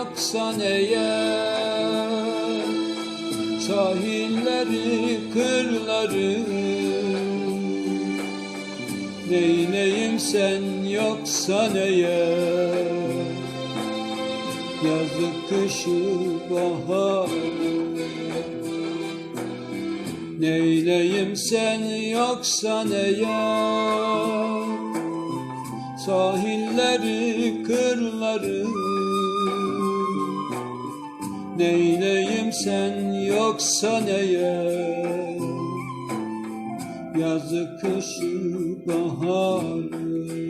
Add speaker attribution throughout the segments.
Speaker 1: yoksan eğer Sahilleri, kırları. Neyleyim sen yoksan eğer Yazı kışı bahar Neyleyim sen yoksan eğer Sahilleri, kırları Neyleyim sen yoksan eğer Yazı kışı baharı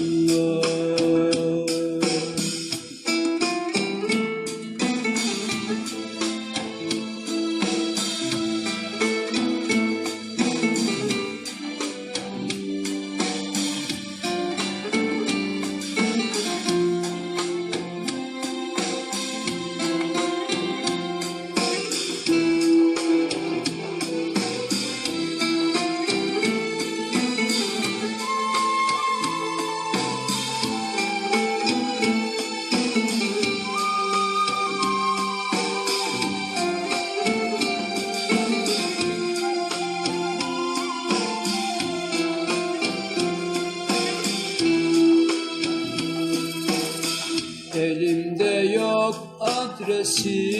Speaker 1: adresi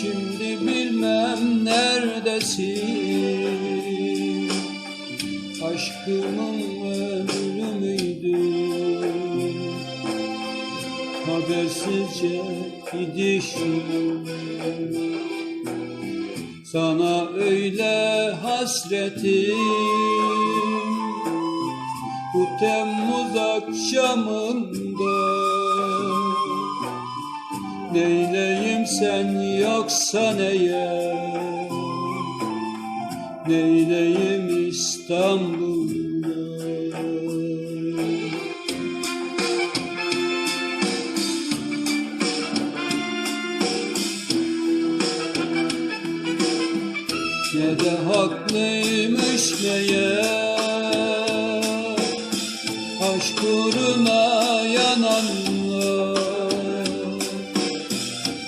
Speaker 1: Şimdi bilmem neredesin? Aşkımın ömrü müydü? Habersizce gidişim. Sana öyle hasretim. Bu Temmuz akşamında Neyleyim sen yoksan eğer Neyleyim İstanbul'da? Ne de haklıymış meğer Aşk uğruna yananlar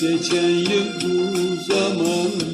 Speaker 1: Geçen yıl bu zamanlar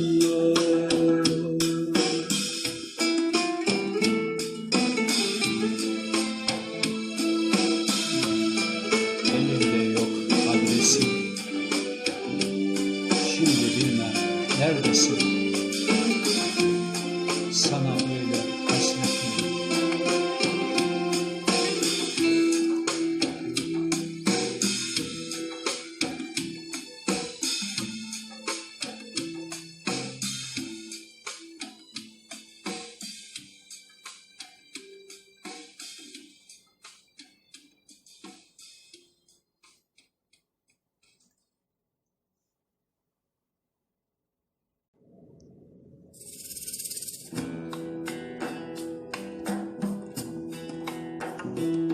Speaker 1: Bye.